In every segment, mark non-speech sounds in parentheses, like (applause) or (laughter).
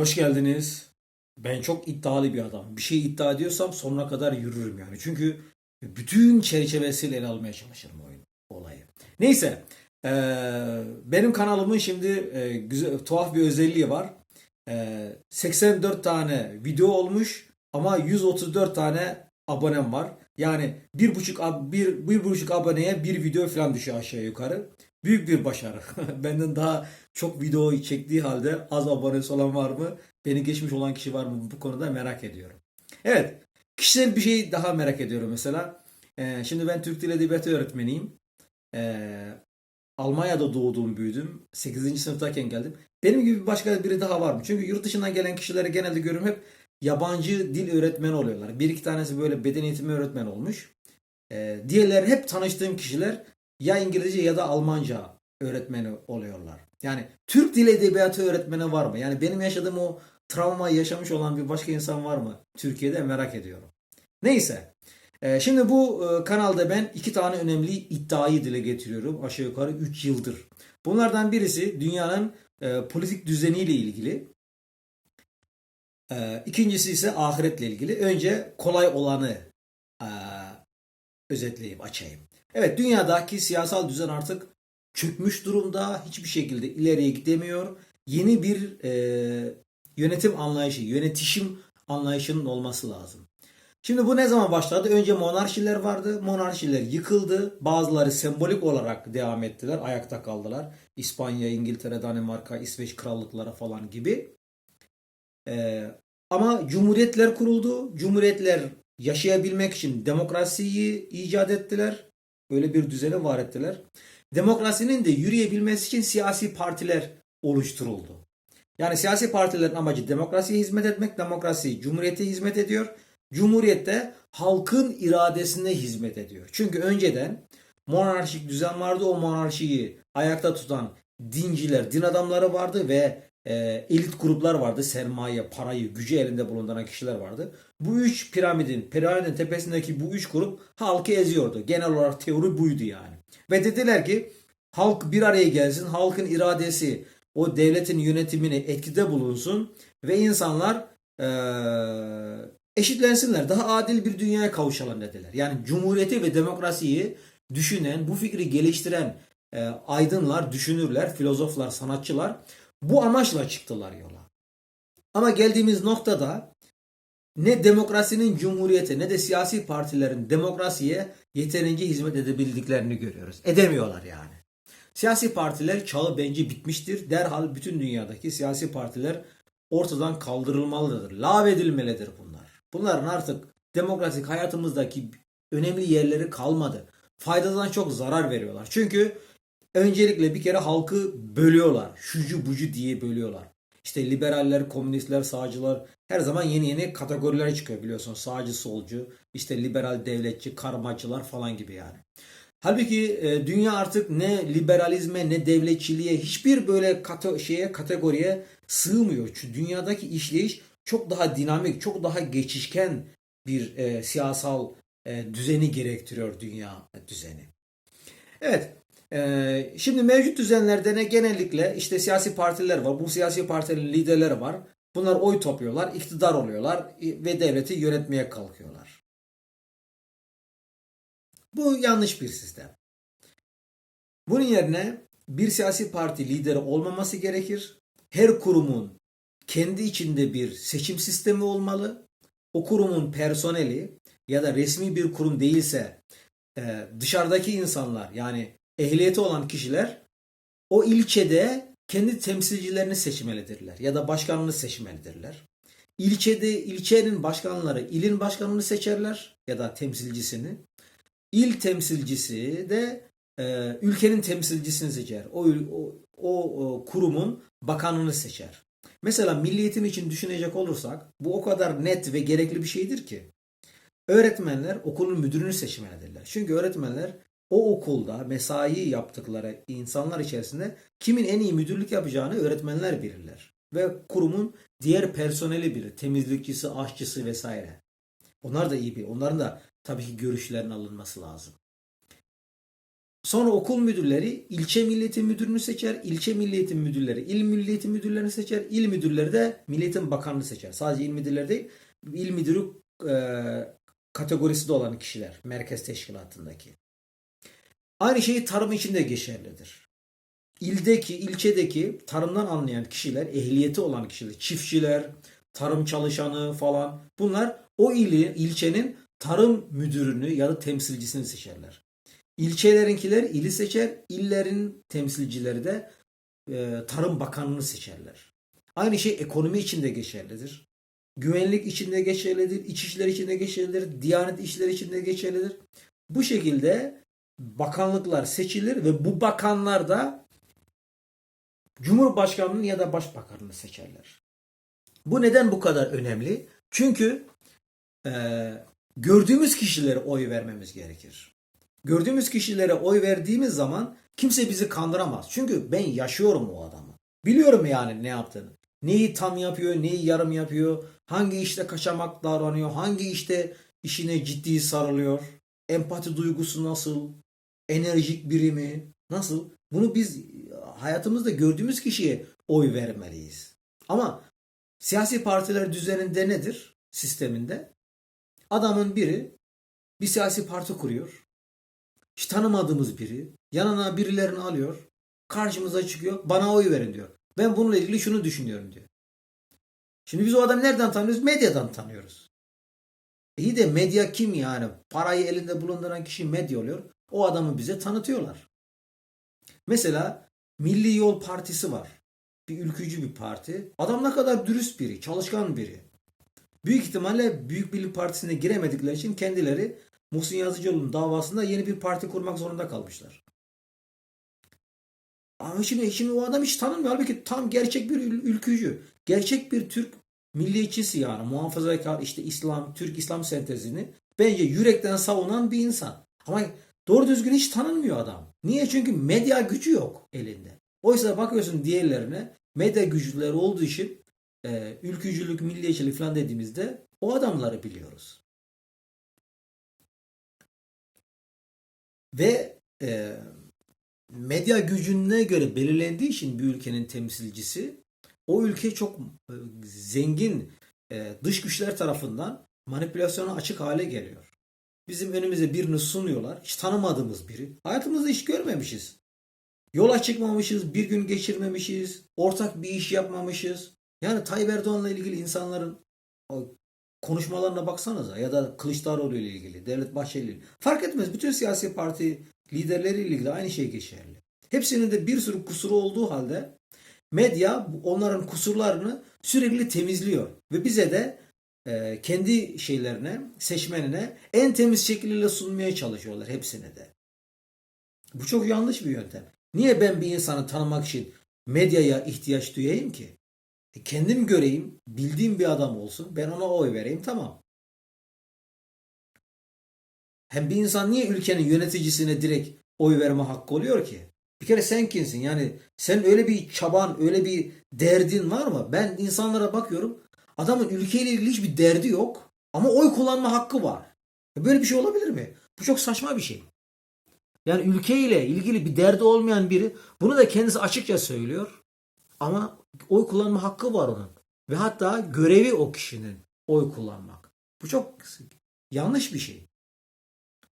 Hoş geldiniz. Ben çok iddialı bir adam. Bir şey iddia ediyorsam sonuna kadar yürürüm yani. Çünkü bütün çerçevesiyle ele almaya çalışırım oyun olayı. Neyse. eee, benim kanalımın şimdi eee, güzel, tuhaf bir özelliği var. Eee, 84 tane video olmuş ama 134 tane abonem var. Yani bir buçuk, bir, bir buçuk aboneye bir video falan düşüyor aşağı yukarı. Büyük bir başarı. (laughs) Benden daha çok video çektiği halde az abonesi olan var mı? Beni geçmiş olan kişi var mı? Bu konuda merak ediyorum. Evet. Kişisel bir şey daha merak ediyorum mesela. Ee, şimdi ben Türk Dil Edebiyatı öğretmeniyim. Ee, Almanya'da doğdum, büyüdüm. 8. sınıftayken geldim. Benim gibi başka biri daha var mı? Çünkü yurt dışından gelen kişileri genelde görüyorum hep yabancı dil öğretmeni oluyorlar. Bir iki tanesi böyle beden eğitimi öğretmen olmuş. Ee, diğerleri hep tanıştığım kişiler ya İngilizce ya da Almanca öğretmeni oluyorlar. Yani Türk Dil Edebiyatı öğretmeni var mı? Yani benim yaşadığım o travmayı yaşamış olan bir başka insan var mı? Türkiye'de merak ediyorum. Neyse. Ee, şimdi bu e, kanalda ben iki tane önemli iddiayı dile getiriyorum. Aşağı yukarı 3 yıldır. Bunlardan birisi dünyanın e, politik düzeniyle ilgili. Ee, ikincisi ise ahiretle ilgili. Önce kolay olanı e, özetleyip açayım. Evet dünyadaki siyasal düzen artık çökmüş durumda. Hiçbir şekilde ileriye gidemiyor. Yeni bir e, yönetim anlayışı, yönetişim anlayışının olması lazım. Şimdi bu ne zaman başladı? Önce monarşiler vardı. Monarşiler yıkıldı. Bazıları sembolik olarak devam ettiler. Ayakta kaldılar. İspanya, İngiltere, Danimarka, İsveç krallıkları falan gibi. Ee, ama cumhuriyetler kuruldu. Cumhuriyetler yaşayabilmek için demokrasiyi icat ettiler. Böyle bir düzeni var ettiler. Demokrasinin de yürüyebilmesi için siyasi partiler oluşturuldu. Yani siyasi partilerin amacı demokrasiye hizmet etmek. Demokrasi cumhuriyete hizmet ediyor. Cumhuriyette halkın iradesine hizmet ediyor. Çünkü önceden monarşik düzen vardı. O monarşiyi ayakta tutan dinciler, din adamları vardı ve e, elit gruplar vardı. Sermaye, parayı, gücü elinde bulunduran kişiler vardı. Bu üç piramidin, piramidin tepesindeki bu üç grup halkı eziyordu. Genel olarak teori buydu yani. Ve dediler ki halk bir araya gelsin, halkın iradesi o devletin yönetimine etkide bulunsun ve insanlar eee, eşitlensinler. Daha adil bir dünyaya kavuşalım dediler. Yani cumhuriyeti ve demokrasiyi düşünen, bu fikri geliştiren e, aydınlar, düşünürler, filozoflar, sanatçılar bu amaçla çıktılar yola. Ama geldiğimiz noktada ne demokrasinin cumhuriyete ne de siyasi partilerin demokrasiye yeterince hizmet edebildiklerini görüyoruz. Edemiyorlar yani. Siyasi partiler çağı bence bitmiştir. Derhal bütün dünyadaki siyasi partiler ortadan kaldırılmalıdır. Lağvedilmelidir bunlar. Bunların artık demokratik hayatımızdaki önemli yerleri kalmadı. Faydadan çok zarar veriyorlar. Çünkü öncelikle bir kere halkı bölüyorlar. Şucu bucu diye bölüyorlar. İşte liberaller, komünistler, sağcılar her zaman yeni yeni kategoriler çıkıyor biliyorsun. Sağcı, solcu, işte liberal, devletçi, karmacılar falan gibi yani. Halbuki e, dünya artık ne liberalizme ne devletçiliğe hiçbir böyle kate şeye kategoriye sığmıyor. Çünkü dünyadaki işleyiş çok daha dinamik, çok daha geçişken bir e, siyasal e, düzeni gerektiriyor dünya düzeni. Evet. E, şimdi mevcut düzenlerde ne genellikle işte siyasi partiler var. Bu siyasi partilerin liderleri var. Bunlar oy topluyorlar, iktidar oluyorlar ve devleti yönetmeye kalkıyorlar. Bu yanlış bir sistem. Bunun yerine bir siyasi parti lideri olmaması gerekir. Her kurumun kendi içinde bir seçim sistemi olmalı. O kurumun personeli ya da resmi bir kurum değilse e, dışarıdaki insanlar yani ehliyeti olan kişiler o ilçede kendi temsilcilerini seçmelidirler ya da başkanını seçmelidirler. İlçede ilçenin başkanları ilin başkanını seçerler ya da temsilcisini. İl temsilcisi de e, ülkenin temsilcisini seçer. O, o, o, o kurumun bakanını seçer. Mesela milli eğitim için düşünecek olursak bu o kadar net ve gerekli bir şeydir ki. Öğretmenler okulun müdürünü seçmelidirler. Çünkü öğretmenler o okulda mesai yaptıkları insanlar içerisinde kimin en iyi müdürlük yapacağını öğretmenler bilirler. Ve kurumun diğer personeli bilir. Temizlikçisi, aşçısı vesaire. Onlar da iyi bilir. Onların da tabii ki görüşlerinin alınması lazım. Sonra okul müdürleri ilçe milliyetin müdürünü seçer. ilçe milliyetin müdürleri il milliyetin müdürlerini seçer. il müdürleri de milliyetin bakanını seçer. Sadece il müdürleri değil. il müdürü e, kategorisi de olan kişiler. Merkez teşkilatındaki. Aynı şey tarım için de geçerlidir. İldeki, ilçedeki tarımdan anlayan kişiler, ehliyeti olan kişiler, çiftçiler, tarım çalışanı falan bunlar o ili, ilçenin tarım müdürünü ya da temsilcisini seçerler. İlçelerinkiler ili seçer, illerin temsilcileri de e, Tarım Bakanını seçerler. Aynı şey ekonomi için de geçerlidir. Güvenlik için de geçerlidir, iç işler için de geçerlidir, diyanet işleri için de geçerlidir. Bu şekilde bakanlıklar seçilir ve bu bakanlar da Cumhurbaşkanını ya da Başbakanını seçerler. Bu neden bu kadar önemli? Çünkü e, gördüğümüz kişilere oy vermemiz gerekir. Gördüğümüz kişilere oy verdiğimiz zaman kimse bizi kandıramaz. Çünkü ben yaşıyorum o adamı. Biliyorum yani ne yaptığını. Neyi tam yapıyor, neyi yarım yapıyor, hangi işte kaçamak davranıyor, hangi işte işine ciddi sarılıyor, empati duygusu nasıl, enerjik biri mi, nasıl? Bunu biz hayatımızda gördüğümüz kişiye oy vermeliyiz. Ama siyasi partiler düzeninde nedir? Sisteminde. Adamın biri bir siyasi parti kuruyor. Hiç tanımadığımız biri yanına birilerini alıyor. Karşımıza çıkıyor. Bana oy verin diyor. Ben bununla ilgili şunu düşünüyorum diyor. Şimdi biz o adamı nereden tanıyoruz? Medyadan tanıyoruz. İyi de medya kim yani? Parayı elinde bulunduran kişi medya oluyor. O adamı bize tanıtıyorlar. Mesela Milli Yol Partisi var. Bir ülkücü bir parti. Adam ne kadar dürüst biri, çalışkan biri. Büyük ihtimalle Büyük Birlik Partisi'ne giremedikleri için kendileri Muhsin Yazıcıoğlu'nun davasında yeni bir parti kurmak zorunda kalmışlar. Ama şimdi, şimdi o adam hiç tanınmıyor. Halbuki tam gerçek bir ül- ülkücü. Gerçek bir Türk milliyetçisi yani. Muhafazakar işte İslam, Türk İslam sentezini bence yürekten savunan bir insan. Ama doğru düzgün hiç tanınmıyor adam. Niye? Çünkü medya gücü yok elinde. Oysa bakıyorsun diğerlerine medya güçleri olduğu için e, ülkücülük, milliyetçilik falan dediğimizde o adamları biliyoruz. Ve e, medya gücüne göre belirlendiği için bir ülkenin temsilcisi o ülke çok e, zengin e, dış güçler tarafından manipülasyona açık hale geliyor. Bizim önümüze birini sunuyorlar. Hiç tanımadığımız biri. Hayatımızda hiç görmemişiz. Yola çıkmamışız, bir gün geçirmemişiz, ortak bir iş yapmamışız. Yani Tayyip Erdoğan'la ilgili insanların konuşmalarına baksanıza ya da Kılıçdaroğlu ile ilgili, Devlet Bahçeli ile. Fark etmez. Bütün siyasi parti liderleriyle ilgili aynı şey geçerli. Hepsinin de bir sürü kusuru olduğu halde medya onların kusurlarını sürekli temizliyor. Ve bize de e, kendi şeylerine, seçmenine en temiz şekliyle sunmaya çalışıyorlar hepsine de. Bu çok yanlış bir yöntem. Niye ben bir insanı tanımak için medyaya ihtiyaç duyayım ki? E, kendim göreyim, bildiğim bir adam olsun, ben ona oy vereyim tamam. Hem bir insan niye ülkenin yöneticisine direkt oy verme hakkı oluyor ki? Bir kere sen kimsin? Yani sen öyle bir çaban, öyle bir derdin var mı? Ben insanlara bakıyorum. Adamın ülkeyle ilgili hiçbir derdi yok. Ama oy kullanma hakkı var. E, Böyle bir şey olabilir mi? Bu çok saçma bir şey. Yani ülkeyle ilgili bir derdi olmayan biri bunu da kendisi açıkça söylüyor. Ama oy kullanma hakkı var onun. Ve hatta görevi o kişinin oy kullanmak. Bu çok yanlış bir şey.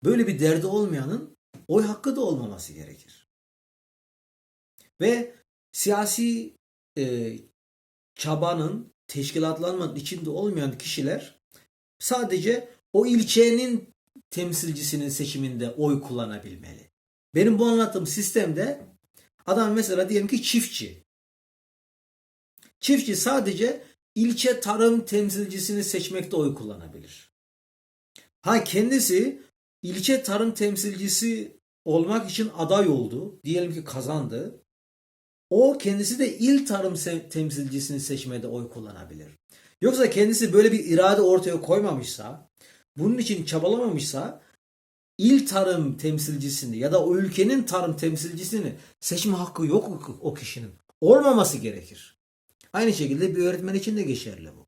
Böyle bir derdi olmayanın oy hakkı da olmaması gerekir. Ve siyasi e, çabanın teşkilatlanmanın içinde olmayan kişiler sadece o ilçenin temsilcisinin seçiminde oy kullanabilmeli. Benim bu anlattığım sistemde adam mesela diyelim ki çiftçi. Çiftçi sadece ilçe tarım temsilcisini seçmekte oy kullanabilir. Ha kendisi ilçe tarım temsilcisi olmak için aday oldu. Diyelim ki kazandı. O kendisi de il tarım temsilcisini seçmede oy kullanabilir. Yoksa kendisi böyle bir irade ortaya koymamışsa, bunun için çabalamamışsa il tarım temsilcisini ya da o ülkenin tarım temsilcisini seçme hakkı yok o kişinin. Olmaması gerekir. Aynı şekilde bir öğretmen için de geçerli bu.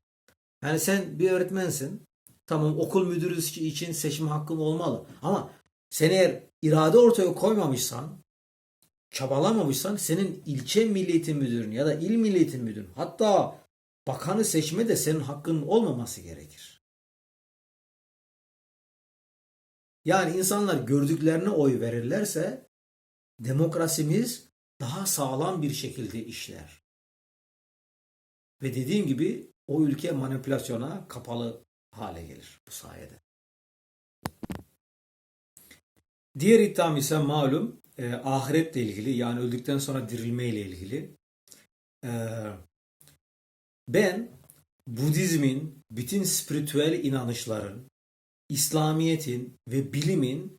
Yani sen bir öğretmensin. Tamam okul müdürü için seçme hakkın olmalı. Ama sen eğer irade ortaya koymamışsan, çabalamamışsan senin ilçe milli eğitim ya da il milli eğitim hatta bakanı seçme de senin hakkın olmaması gerekir. Yani insanlar gördüklerine oy verirlerse demokrasimiz daha sağlam bir şekilde işler. Ve dediğim gibi o ülke manipülasyona kapalı hale gelir bu sayede. Diğer iddiam ise malum e, ahiretle ilgili yani öldükten sonra dirilme ile ilgili. E, ben Budizmin, bütün spiritüel inanışların, İslamiyet'in ve bilimin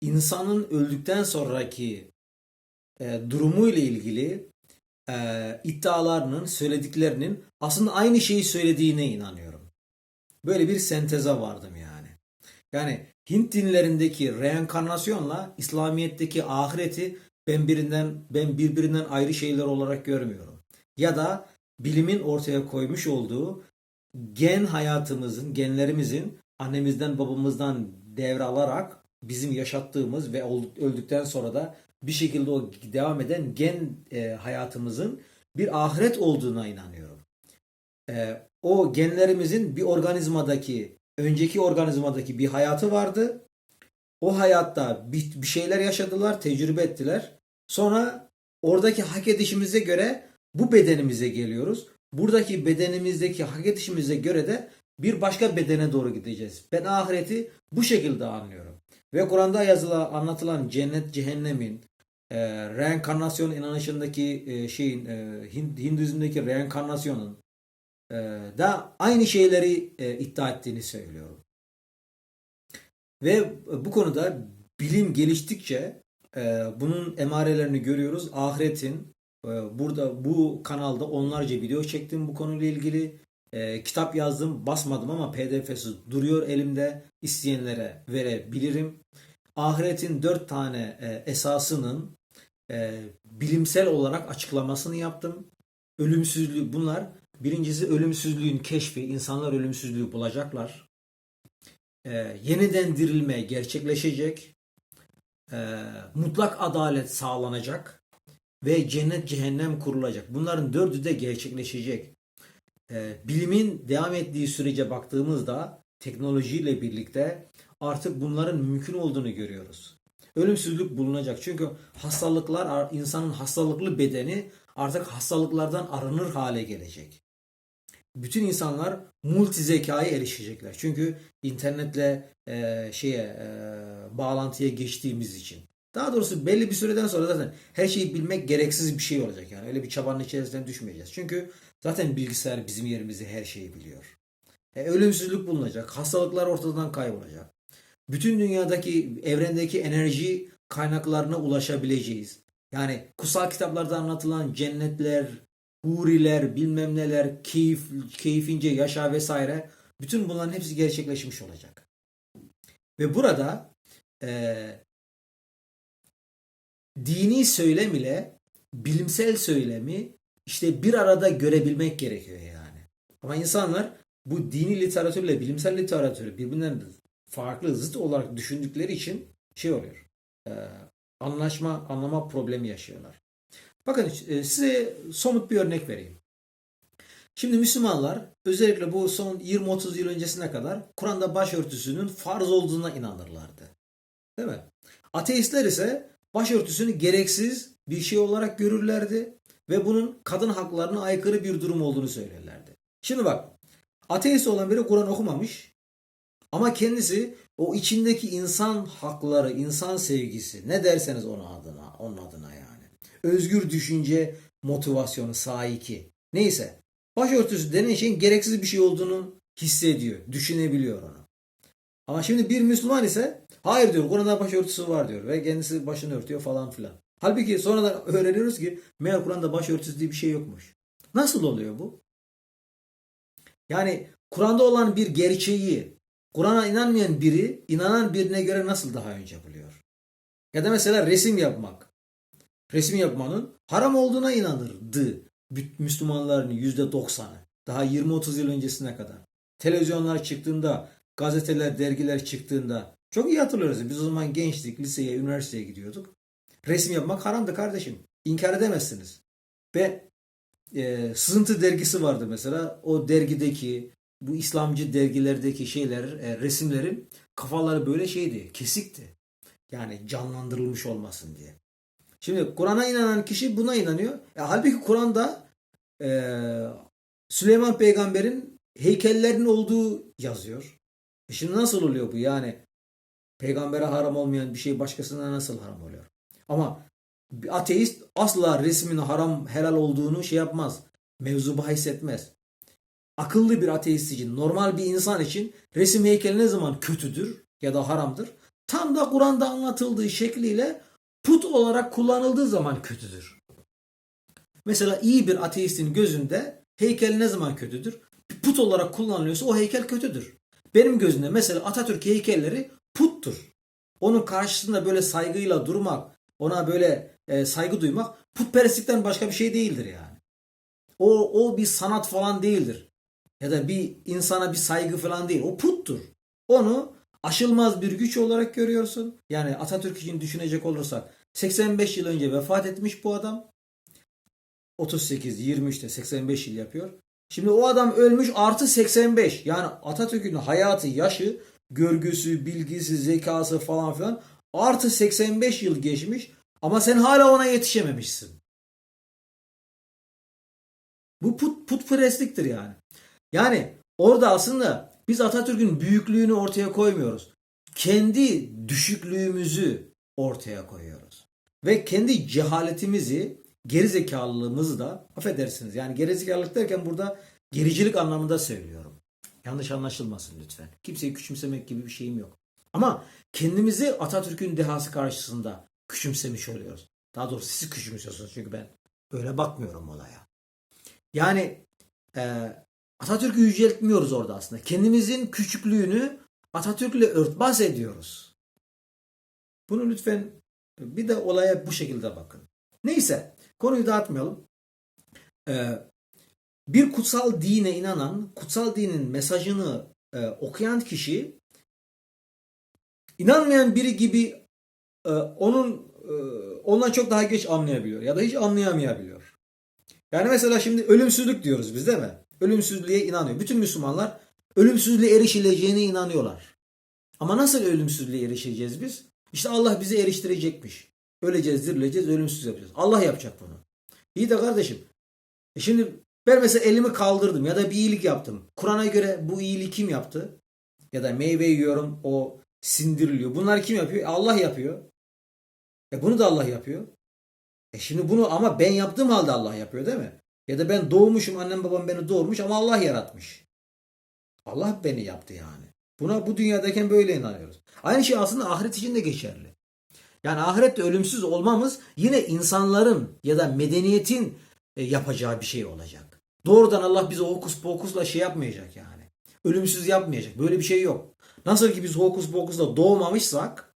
insanın öldükten sonraki e, durumu ile ilgili e, iddialarının, söylediklerinin aslında aynı şeyi söylediğine inanıyorum. Böyle bir senteze vardım yani. Yani Hint dinlerindeki reenkarnasyonla İslamiyet'teki ahireti ben birinden ben birbirinden ayrı şeyler olarak görmüyorum. Ya da bilimin ortaya koymuş olduğu gen hayatımızın, genlerimizin annemizden babamızdan devralarak bizim yaşattığımız ve öldükten sonra da bir şekilde o devam eden gen e, hayatımızın bir ahiret olduğuna inanıyorum. E, o genlerimizin bir organizmadaki, önceki organizmadaki bir hayatı vardı. O hayatta bir, şeyler yaşadılar, tecrübe ettiler. Sonra oradaki hak edişimize göre bu bedenimize geliyoruz. Buradaki bedenimizdeki hak edişimize göre de bir başka bedene doğru gideceğiz. Ben ahireti bu şekilde anlıyorum. Ve Kur'an'da yazılan, anlatılan cennet, cehennemin, e, reenkarnasyon inanışındaki e, şeyin, e, Hinduizm'deki reenkarnasyonun da aynı şeyleri e, iddia ettiğini söylüyorum. Ve bu konuda bilim geliştikçe e, bunun emarelerini görüyoruz. Ahiretin e, burada bu kanalda onlarca video çektim bu konuyla ilgili. Kitap yazdım, basmadım ama PDF'si duruyor elimde. İsteyenlere verebilirim. Ahiretin dört tane esasının bilimsel olarak açıklamasını yaptım. Ölümsüzlüğü bunlar. Birincisi ölümsüzlüğün keşfi. İnsanlar ölümsüzlüğü bulacaklar. E, yeniden dirilme gerçekleşecek. E, mutlak adalet sağlanacak. Ve cennet cehennem kurulacak. Bunların dördü de gerçekleşecek. E, bilimin devam ettiği sürece baktığımızda teknolojiyle birlikte artık bunların mümkün olduğunu görüyoruz. Ölümsüzlük bulunacak. Çünkü hastalıklar insanın hastalıklı bedeni artık hastalıklardan arınır hale gelecek. Bütün insanlar multi zekaya erişecekler. Çünkü internetle e, şeye e, bağlantıya geçtiğimiz için. Daha doğrusu belli bir süreden sonra zaten her şeyi bilmek gereksiz bir şey olacak. Yani öyle bir çabanın içerisine düşmeyeceğiz. Çünkü zaten bilgisayar bizim yerimizde her şeyi biliyor. E, ölümsüzlük bulunacak. Hastalıklar ortadan kaybolacak. Bütün dünyadaki, evrendeki enerji kaynaklarına ulaşabileceğiz. Yani kutsal kitaplarda anlatılan cennetler, huriler, bilmem neler, keyif, keyfince yaşa vesaire bütün bunların hepsi gerçekleşmiş olacak. Ve burada e, dini söylem ile bilimsel söylemi işte bir arada görebilmek gerekiyor yani. Ama insanlar bu dini literatürle bilimsel literatürü birbirinden farklı zıt olarak düşündükleri için şey oluyor. E, anlaşma, anlama problemi yaşıyorlar. Bakın e, size somut bir örnek vereyim. Şimdi Müslümanlar özellikle bu son 20-30 yıl öncesine kadar Kur'an'da başörtüsünün farz olduğuna inanırlardı. Değil mi? Ateistler ise başörtüsünü gereksiz bir şey olarak görürlerdi ve bunun kadın haklarına aykırı bir durum olduğunu söylerlerdi. Şimdi bak ateist olan biri Kur'an okumamış ama kendisi o içindeki insan hakları, insan sevgisi ne derseniz onun adına, onun adına yani. Özgür düşünce motivasyonu, saiki. Neyse. Başörtüsü denen şeyin gereksiz bir şey olduğunu hissediyor, düşünebiliyor onu. Ama şimdi bir Müslüman ise hayır diyor Kur'an'da başörtüsü var diyor ve kendisi başını örtüyor falan filan. Halbuki sonradan (laughs) öğreniyoruz ki meğer Kur'an'da başörtüsü diye bir şey yokmuş. Nasıl oluyor bu? Yani Kur'an'da olan bir gerçeği Kur'an'a inanmayan biri inanan birine göre nasıl daha önce buluyor? Ya da mesela resim yapmak. Resim yapmanın haram olduğuna inanırdı Müslümanların yüzde doksanı. Daha 20-30 yıl öncesine kadar. Televizyonlar çıktığında, gazeteler, dergiler çıktığında Çok iyi hatırlıyoruz. Biz o zaman gençtik, liseye, üniversiteye gidiyorduk. Resim yapmak haramdı kardeşim. İnkar edemezsiniz. Ve e, Sızıntı dergisi vardı mesela. O dergideki bu İslamcı dergilerdeki şeyler, e, resimlerin kafaları böyle şeydi, kesikti. Yani canlandırılmış olmasın diye. Şimdi Kur'an'a inanan kişi buna inanıyor. E, halbuki Kur'an'da e, Süleyman peygamberin heykellerinin olduğu yazıyor. E şimdi nasıl oluyor bu? Yani peygambere haram olmayan bir şey başkasına nasıl haram oluyor? Ama bir ateist asla resmin haram helal olduğunu şey yapmaz. Mevzu bahis etmez. Akıllı bir ateist için, normal bir insan için resim heykeli ne zaman kötüdür ya da haramdır? Tam da Kur'an'da anlatıldığı şekliyle put olarak kullanıldığı zaman kötüdür. Mesela iyi bir ateistin gözünde heykel ne zaman kötüdür? Put olarak kullanılıyorsa o heykel kötüdür. Benim gözümde mesela Atatürk heykelleri puttur. Onun karşısında böyle saygıyla durmak, ona böyle e, saygı duymak putperestlikten başka bir şey değildir yani. O, o bir sanat falan değildir. Ya da bir insana bir saygı falan değil. O puttur. Onu aşılmaz bir güç olarak görüyorsun. Yani Atatürk için düşünecek olursak 85 yıl önce vefat etmiş bu adam. 38, 23'te 85 yıl yapıyor. Şimdi o adam ölmüş artı 85. Yani Atatürk'ün hayatı, yaşı, görgüsü, bilgisi, zekası falan filan artı 85 yıl geçmiş ama sen hala ona yetişememişsin. Bu put, putperestliktir yani. Yani orada aslında biz Atatürk'ün büyüklüğünü ortaya koymuyoruz. Kendi düşüklüğümüzü ortaya koyuyoruz. Ve kendi cehaletimizi, gerizekalılığımızı da affedersiniz. Yani gerizekalılık derken burada gericilik anlamında söylüyorum. Yanlış anlaşılmasın lütfen. Kimseyi küçümsemek gibi bir şeyim yok. Ama kendimizi Atatürk'ün dehası karşısında küçümsemiş oluyoruz. Daha doğrusu siz küçümsüyorsunuz çünkü ben öyle bakmıyorum olaya. Yani e, Atatürk'ü yüceltmiyoruz orada aslında. Kendimizin küçüklüğünü Atatürk'le örtbas ediyoruz. Bunu lütfen bir de olaya bu şekilde bakın. Neyse konuyu dağıtmayalım. Ee, bir kutsal dine inanan, kutsal dinin mesajını e, okuyan kişi inanmayan biri gibi e, onun e, ondan çok daha geç anlayabiliyor ya da hiç anlayamayabiliyor. Yani mesela şimdi ölümsüzlük diyoruz biz değil mi? Ölümsüzlüğe inanıyor. Bütün Müslümanlar ölümsüzlüğe erişileceğine inanıyorlar. Ama nasıl ölümsüzlüğe erişeceğiz biz? İşte Allah bizi eriştirecekmiş. Öleceğiz, dirileceğiz, ölümsüz yapacağız. Allah yapacak bunu. İyi de kardeşim. E şimdi ben mesela elimi kaldırdım ya da bir iyilik yaptım. Kur'an'a göre bu iyiliği kim yaptı? Ya da meyve yiyorum o sindiriliyor. Bunlar kim yapıyor? E Allah yapıyor. E bunu da Allah yapıyor. E şimdi bunu ama ben yaptığım halde Allah yapıyor değil mi? Ya da ben doğmuşum annem babam beni doğurmuş ama Allah yaratmış. Allah beni yaptı yani. Buna bu dünyadayken böyle inanıyoruz. Aynı şey aslında ahiret için de geçerli. Yani ahirette ölümsüz olmamız yine insanların ya da medeniyetin e, yapacağı bir şey olacak. Doğrudan Allah bizi hokus pokusla şey yapmayacak yani. Ölümsüz yapmayacak. Böyle bir şey yok. Nasıl ki biz hokus pokusla doğmamışsak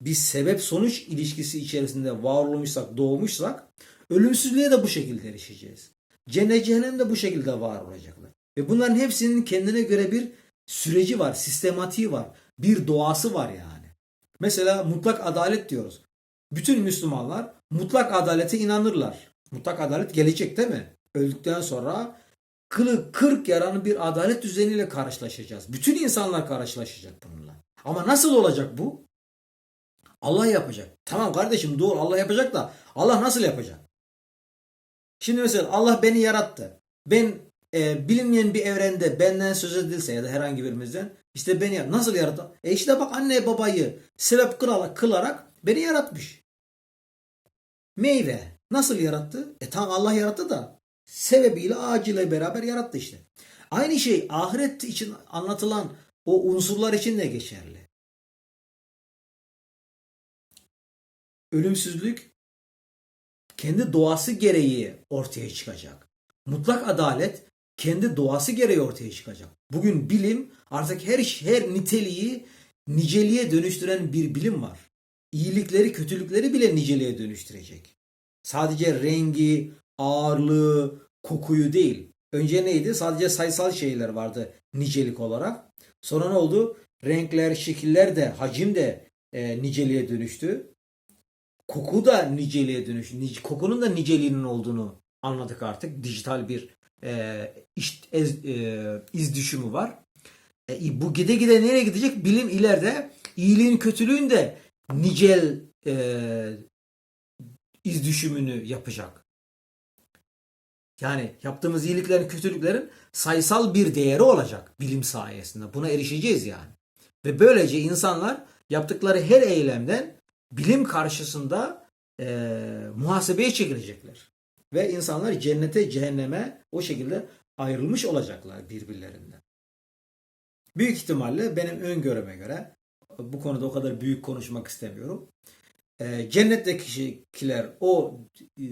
bir sebep sonuç ilişkisi içerisinde var olmuşsak, doğmuşsak ölümsüzlüğe de bu şekilde erişeceğiz. Cennet cehennem de bu şekilde var olacaklar. Ve bunların hepsinin kendine göre bir süreci var, sistematiği var, bir doğası var yani. Mesela mutlak adalet diyoruz. Bütün Müslümanlar mutlak adalete inanırlar. Mutlak adalet gelecek değil mi? Öldükten sonra kılı kırk yaranın bir adalet düzeniyle karşılaşacağız. Bütün insanlar karşılaşacak bununla. Ama nasıl olacak bu? Allah yapacak. Tamam kardeşim doğru Allah yapacak da Allah nasıl yapacak? Şimdi mesela Allah beni yarattı. Ben e, bilinmeyen bir evrende benden söz edilse ya da herhangi birimizden işte beni nasıl yarattı? E işte bak anne babayı sebep kılarak, kılarak beni yaratmış. Meyve nasıl yarattı? E tamam Allah yarattı da sebebiyle ağacıyla beraber yarattı işte. Aynı şey ahiret için anlatılan o unsurlar için de geçerli. Ölümsüzlük kendi doğası gereği ortaya çıkacak. Mutlak adalet kendi doğası gereği ortaya çıkacak. Bugün bilim artık her her niteliği niceliğe dönüştüren bir bilim var. İyilikleri, kötülükleri bile niceliğe dönüştürecek. Sadece rengi, ağırlığı, kokuyu değil. Önce neydi? Sadece sayısal şeyler vardı nicelik olarak. Sonra ne oldu? renkler, şekiller de, hacim de e, niceliğe dönüştü. Koku da niceliğe dönüştü. Nic- kokunun da niceliğinin olduğunu anladık artık. Dijital bir e, iş, ez, e, iz düşümü var. E, bu gide gide nereye gidecek? Bilim ileride iyiliğin kötülüğün de nicel e, iz düşümünü yapacak. Yani yaptığımız iyiliklerin, kötülüklerin sayısal bir değeri olacak bilim sayesinde. Buna erişeceğiz yani. Ve böylece insanlar yaptıkları her eylemden bilim karşısında e, muhasebeye çekilecekler. Ve insanlar cennete, cehenneme o şekilde ayrılmış olacaklar birbirlerinden. Büyük ihtimalle benim öngörüme göre bu konuda o kadar büyük konuşmak istemiyorum. E, cennettekiler o e,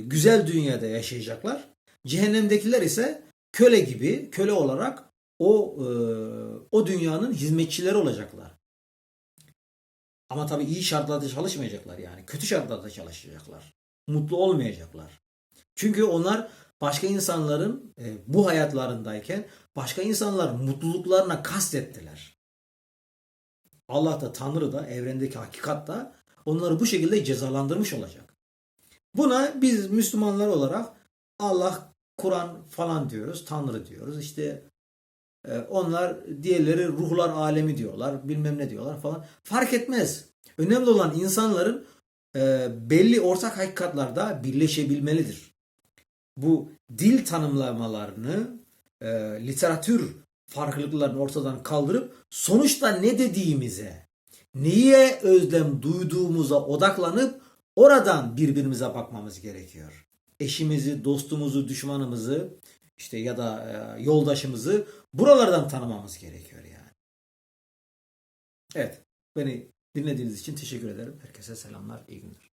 güzel dünyada yaşayacaklar. Cehennemdekiler ise köle gibi, köle olarak o e, o dünyanın hizmetçileri olacaklar. Ama tabii iyi şartlarda çalışmayacaklar yani. Kötü şartlarda çalışacaklar. Mutlu olmayacaklar. Çünkü onlar başka insanların e, bu hayatlarındayken başka insanların mutluluklarına kastettiler. Allah da Tanrı da evrendeki hakikat da onları bu şekilde cezalandırmış olacak. Buna biz Müslümanlar olarak Allah, Kur'an falan diyoruz, Tanrı diyoruz. İşte onlar diğerleri ruhlar alemi diyorlar, bilmem ne diyorlar falan. Fark etmez. Önemli olan insanların e, belli ortak hakikatlarda birleşebilmelidir. Bu dil tanımlamalarını, e, literatür farklılıklarını ortadan kaldırıp sonuçta ne dediğimize, neye özlem duyduğumuza odaklanıp oradan birbirimize bakmamız gerekiyor. Eşimizi, dostumuzu, düşmanımızı işte ya da e, yoldaşımızı buralardan tanımamız gerekiyor yani. Evet. Beni dinlediğiniz için teşekkür ederim. Herkese selamlar, iyi günler.